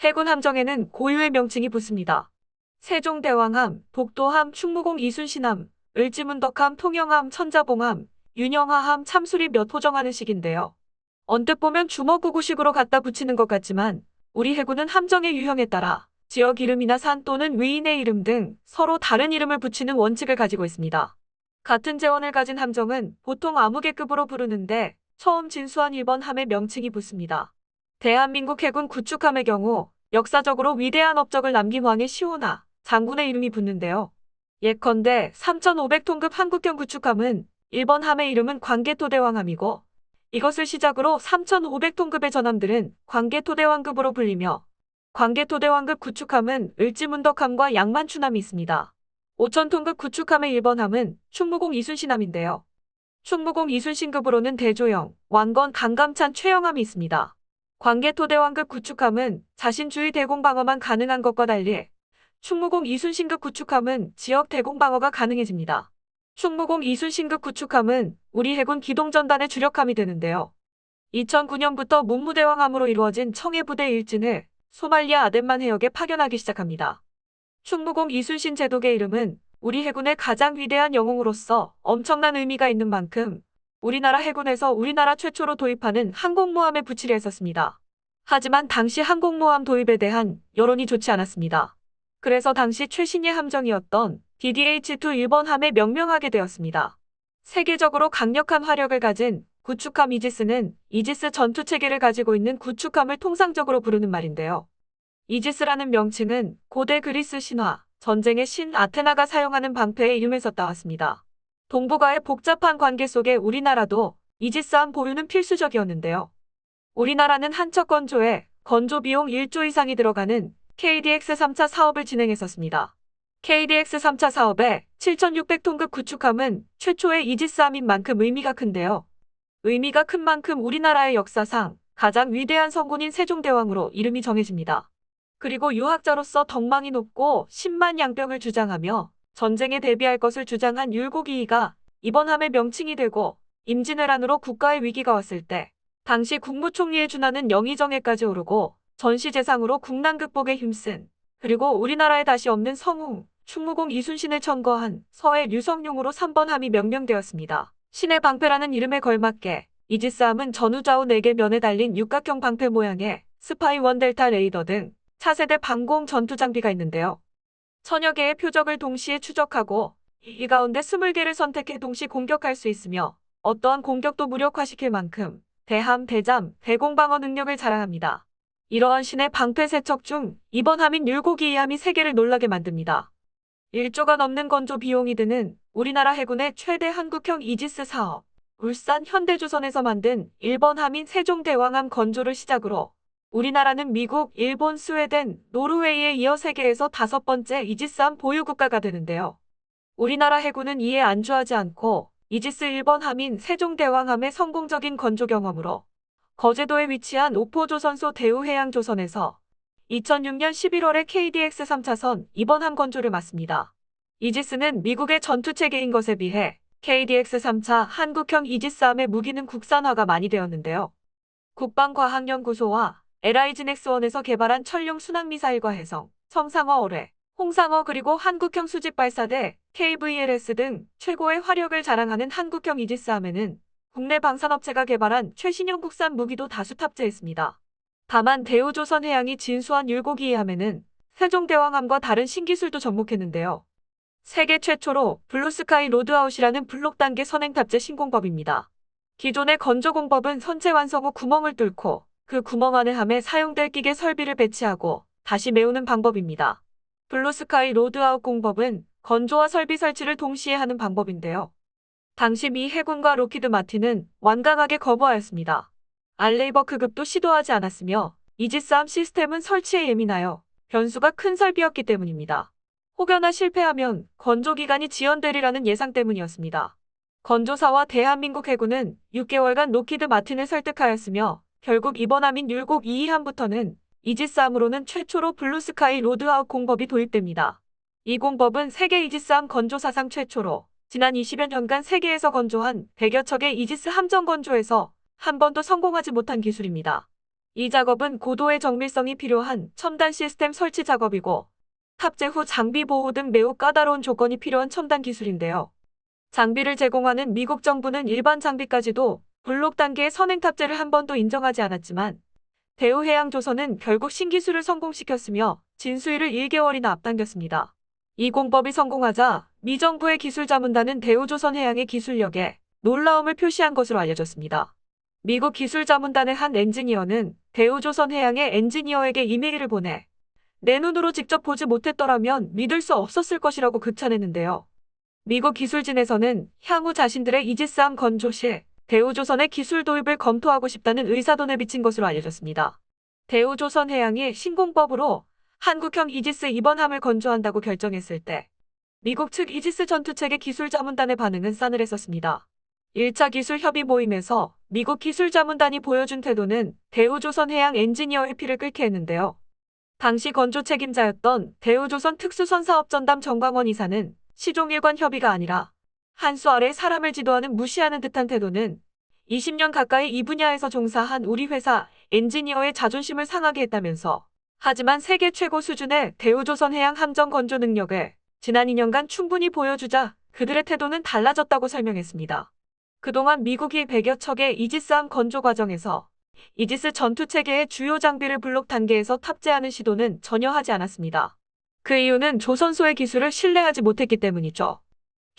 해군 함정에는 고유의 명칭이 붙습니다. 세종대왕함, 독도함, 충무공 이순신함, 을지문덕함, 통영함, 천자봉함, 윤영하함, 참수리 몇 호정하는 식인데요. 언뜻 보면 주먹구구식으로 갖다 붙이는 것 같지만 우리 해군은 함정의 유형에 따라 지역 이름이나 산 또는 위인의 이름 등 서로 다른 이름을 붙이는 원칙을 가지고 있습니다. 같은 재원을 가진 함정은 보통 아무개급으로 부르는데 처음 진수한 1번 함의 명칭이 붙습니다. 대한민국 해군 구축함의 경우 역사적으로 위대한 업적을 남긴 왕의 시호나 장군의 이름이 붙는데요. 예컨대 3,500톤급 한국형 구축함은 1번 함의 이름은 광개토대왕함이고 이것을 시작으로 3,500톤급의 전함들은 광개토대왕급으로 불리며 광개토대왕급 구축함은 을지문덕함과 양만추함이 있습니다. 5,000톤급 구축함의 1번 함은 충무공 이순신함인데요. 충무공 이순신급으로는 대조영, 왕건 강감찬 최영함이 있습니다. 광개토대왕급 구축함은 자신주의 대공방어만 가능한 것과 달리 충무공 이순신급 구축함은 지역 대공방어가 가능해집니다. 충무공 이순신급 구축함은 우리 해군 기동전단의 주력함이 되는데요. 2009년부터 문무대왕함으로 이루어진 청해부대 일진을 소말리아 아덴만 해역에 파견하기 시작합니다. 충무공 이순신 제독의 이름은 우리 해군의 가장 위대한 영웅으로서 엄청난 의미가 있는 만큼 우리나라 해군에서 우리나라 최초로 도입하는 항공모함에 붙이려 했었습니다. 하지만 당시 항공모함 도입에 대한 여론이 좋지 않았습니다. 그래서 당시 최신의 함정이었던 DDH-2 일본 함에 명명하게 되었습니다. 세계적으로 강력한 화력을 가진 구축함 이지스는 이지스 전투 체계를 가지고 있는 구축함을 통상적으로 부르는 말인데요. 이지스라는 명칭은 고대 그리스 신화, 전쟁의 신 아테나가 사용하는 방패의 이름에서 따왔습니다. 동북아의 복잡한 관계 속에 우리나라도 이지스함 보유는 필수적이었는데요. 우리나라는 한척 건조에 건조 비용 1조 이상이 들어가는 KDX 3차 사업을 진행했었습니다. KDX 3차 사업에 7,600톤급 구축함은 최초의 이지스함인 만큼 의미가 큰데요. 의미가 큰 만큼 우리나라의 역사상 가장 위대한 성군인 세종대왕으로 이름이 정해집니다. 그리고 유학자로서 덕망이 높고 10만 양병을 주장하며 전쟁에 대비할 것을 주장한 율곡이이가 이번 함의 명칭이 되고 임진왜란으로 국가의 위기가 왔을 때 당시 국무총리에 준하는 영의정에까지 오르고 전시재상으로 국난 극복에 힘쓴 그리고 우리나라에 다시 없는 성웅, 충무공 이순신을 천거한 서해 류성룡으로 3번 함이 명명되었습니다. 신의 방패라는 이름에 걸맞게 이지스함은 전후좌우 4개 면에 달린 육각형 방패 모양의 스파이 원 델타 레이더 등 차세대 방공 전투 장비가 있는데요. 천여 개의 표적을 동시에 추적하고 이 가운데 20개를 선택해 동시 공격할 수 있으며 어떠한 공격도 무력화시킬 만큼 대함, 대잠, 대공방어 능력을 자랑합니다. 이러한 신의 방패 세척 중 이번 함인 율곡이 이 함이 세계를 놀라게 만듭니다. 1조가 넘는 건조 비용이 드는 우리나라 해군의 최대 한국형 이지스 사업, 울산 현대조선에서 만든 일본 함인 세종대왕함 건조를 시작으로 우리나라는 미국, 일본, 스웨덴, 노르웨이에 이어 세계에서 다섯 번째 이지스함 보유국가가 되는데요. 우리나라 해군은 이에 안주하지 않고 이지스 1번 함인 세종대왕함의 성공적인 건조 경험으로 거제도에 위치한 오포조선소 대우해양조선에서 2006년 11월에 KDX 3차선 2번 함 건조를 맡습니다. 이지스는 미국의 전투체계인 것에 비해 KDX 3차 한국형 이지스함의 무기는 국산화가 많이 되었는데요. 국방과학연구소와 LIG넥스원에서 개발한 천룡 순항미사일과 해성, 성상어 어뢰, 홍상어 그리고 한국형 수직발사대, KVLS 등 최고의 화력을 자랑하는 한국형 이지스함에는 국내 방산업체가 개발한 최신형 국산 무기도 다수 탑재했습니다. 다만 대우조선 해양이 진수한 율곡이 함에는 세종대왕함과 다른 신기술도 접목했는데요. 세계 최초로 블루스카이 로드아웃이라는 블록 단계 선행 탑재 신공법입니다. 기존의 건조 공법은 선체 완성 후 구멍을 뚫고 그 구멍 안에 함에 사용될 기계 설비를 배치하고 다시 메우는 방법입니다. 블루스카이 로드아웃 공법은 건조와 설비 설치를 동시에 하는 방법인데요. 당시 미 해군과 로키드 마틴은 완강하게 거부하였습니다. 알레이버크급도 시도하지 않았으며 이지스함 시스템은 설치에 예민하여 변수가 큰 설비였기 때문입니다. 혹여나 실패하면 건조 기간이 지연되리라는 예상 때문이었습니다. 건조사와 대한민국 해군은 6개월간 로키드 마틴을 설득하였으며 결국 이번 함인 율곡 2함부터는 이지스함으로는 최초로 블루스카이 로드아웃 공법이 도입됩니다. 이 공법은 세계 이지스함 건조 사상 최초로 지난 20여 년간 세계에서 건조한 100여 척의 이지스 함정 건조에서 한 번도 성공하지 못한 기술입니다. 이 작업은 고도의 정밀성이 필요한 첨단 시스템 설치 작업이고 탑재 후 장비 보호 등 매우 까다로운 조건이 필요한 첨단 기술인데요. 장비를 제공하는 미국 정부는 일반 장비까지도 블록 단계의 선행 탑재를 한 번도 인정하지 않았지만 대우해양조선은 결국 신기술을 성공시켰으며 진수위를 1개월이나 앞당겼습니다. 이 공법이 성공하자 미 정부의 기술 자문단은 대우조선 해양의 기술력에 놀라움을 표시한 것으로 알려졌습니다. 미국 기술 자문단의 한 엔지니어는 대우조선 해양의 엔지니어에게 이메일을 보내 내 눈으로 직접 보지 못했더라면 믿을 수 없었을 것이라고 극찬했는데요. 미국 기술진에서는 향후 자신들의 이지스함 건조 시 대우조선의 기술 도입을 검토하고 싶다는 의사돈을 비친 것으로 알려졌습니다. 대우조선해양이 신공법으로 한국형 이지스 이번함을 건조한다고 결정했을 때 미국 측 이지스 전투체계 기술 자문단의 반응은 싸늘했었습니다. 1차 기술 협의 모임에서 미국 기술 자문단이 보여준 태도는 대우조선해양 엔지니어의 피를 끓게 했는데요. 당시 건조 책임자였던 대우조선 특수선사업전담 정광원 이사는 시종일관 협의가 아니라 한수 아래 사람을 지도하는 무시하는 듯한 태도는 20년 가까이 이 분야에서 종사한 우리 회사 엔지니어의 자존심을 상하게 했다면서 하지만 세계 최고 수준의 대우조선 해양 함정 건조 능력을 지난 2년간 충분히 보여주자 그들의 태도는 달라졌다고 설명했습니다. 그동안 미국이 100여 척의 이지스함 건조 과정에서 이지스 전투 체계의 주요 장비를 블록 단계에서 탑재하는 시도는 전혀 하지 않았습니다. 그 이유는 조선소의 기술을 신뢰하지 못했기 때문이죠.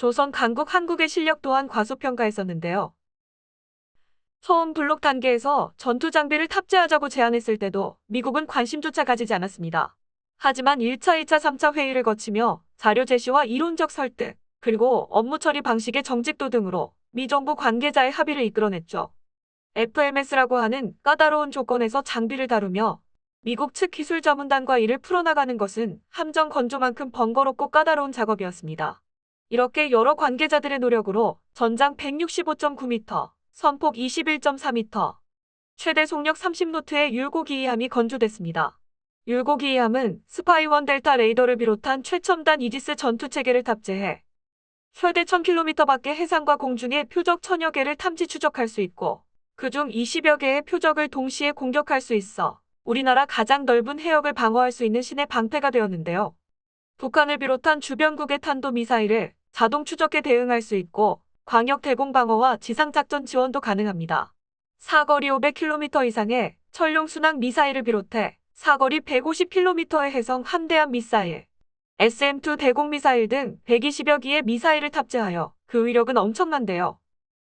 조선 강국 한국의 실력 또한 과소평가했었는데요. 처음 블록 단계에서 전투 장비를 탑재하자고 제안했을 때도 미국은 관심조차 가지지 않았습니다. 하지만 1차, 2차, 3차 회의를 거치며 자료 제시와 이론적 설득, 그리고 업무 처리 방식의 정직도 등으로 미 정부 관계자의 합의를 이끌어냈죠. FMS라고 하는 까다로운 조건에서 장비를 다루며 미국 측 기술 자문단과 이를 풀어나가는 것은 함정 건조만큼 번거롭고 까다로운 작업이었습니다. 이렇게 여러 관계자들의 노력으로 전장 165.9m, 선폭 21.4m, 최대 속력 30노트의 율곡이함이 건조됐습니다. 율곡이함은 스파이원 델타 레이더를 비롯한 최첨단 이지스 전투 체계를 탑재해 최대 1000km 밖의 해상과 공중의 표적 천여 개를 탐지 추적할 수 있고 그중 20여 개의 표적을 동시에 공격할 수 있어 우리나라 가장 넓은 해역을 방어할 수 있는 신의 방패가 되었는데요. 북한을 비롯한 주변국의 탄도미사일을 자동 추적에 대응할 수 있고 광역 대공 방어와 지상작전 지원도 가능합니다. 사거리 500km 이상의 천룡 순항 미사일을 비롯해 사거리 150km의 해성 함대함 미사일, SM-2 대공 미사일 등 120여 기의 미사일을 탑재하여 그 위력은 엄청난데요.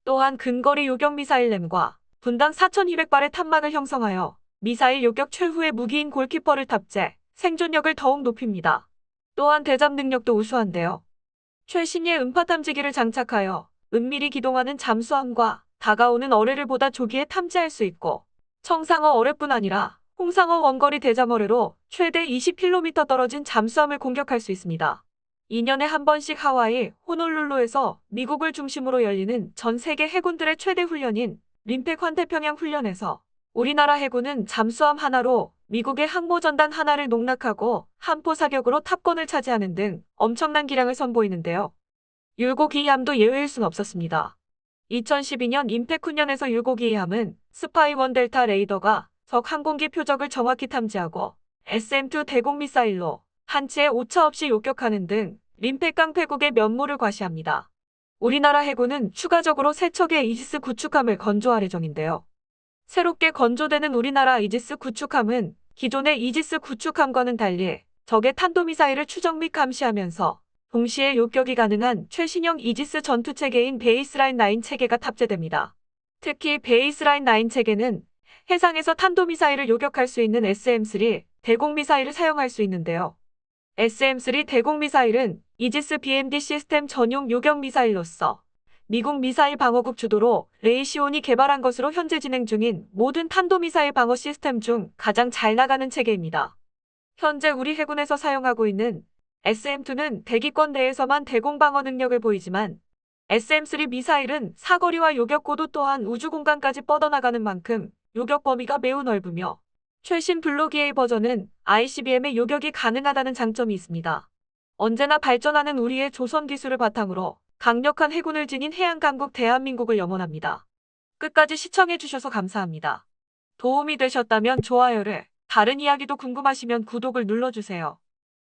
또한 근거리 요격 미사일 램과 분당 4,200발의 탄막을 형성하여 미사일 요격 최후의 무기인 골키퍼를 탑재, 생존력을 더욱 높입니다. 또한 대잠 능력도 우수한데요. 최신의 음파 탐지기를 장착하여 은밀히 기동하는 잠수함과 다가오는 어뢰를 보다 조기에 탐지할 수 있고 청상어 어뢰뿐 아니라 홍상어 원거리 대잠어뢰로 최대 20km 떨어진 잠수함을 공격할 수 있습니다. 2년에 한 번씩 하와이, 호놀룰루에서 미국을 중심으로 열리는 전 세계 해군들의 최대 훈련인 림팩 환태평양 훈련에서 우리나라 해군은 잠수함 하나로 미국의 항모전단 하나를 농락하고 한포 사격으로 탑권을 차지하는 등 엄청난 기량을 선보이는데요. 율곡이함도 예외일 순 없었습니다. 2012년 임팩 훈련에서 율곡이함은 스파이원 델타 레이더가 적 항공기 표적을 정확히 탐지하고 SM-2 대공 미사일로 한치의 오차 없이 요격하는 등 림팩 깡패국의 면모를 과시합니다. 우리나라 해군은 추가적으로 세 척의 이지스 구축함을 건조할 예정인데요. 새롭게 건조되는 우리나라 이지스 구축함은 기존의 이지스 구축함과는 달리 적의 탄도미사일을 추적 및 감시하면서 동시에 요격이 가능한 최신형 이지스 전투 체계인 베이스라인 9 체계가 탑재됩니다. 특히 베이스라인 9 체계는 해상에서 탄도미사일을 요격할 수 있는 SM-3 대공미사일을 사용할 수 있는데요. SM-3 대공미사일은 이지스 BMD 시스템 전용 요격미사일로서 미국 미사일 방어국 주도로 레이시온이 개발한 것으로 현재 진행 중인 모든 탄도미사일 방어 시스템 중 가장 잘 나가는 체계입니다. 현재 우리 해군에서 사용하고 있는 SM-2는 대기권 내에서만 대공 방어 능력을 보이지만 SM-3 미사일은 사거리와 요격 고도 또한 우주 공간까지 뻗어나가는 만큼 요격 범위가 매우 넓으며 최신 블록EA 버전은 ICBM의 요격이 가능하다는 장점이 있습니다. 언제나 발전하는 우리의 조선 기술을 바탕으로 강력한 해군을 지닌 해양강국 대한민국을 염원합니다. 끝까지 시청해주셔서 감사합니다. 도움이 되셨다면 좋아요를, 다른 이야기도 궁금하시면 구독을 눌러주세요.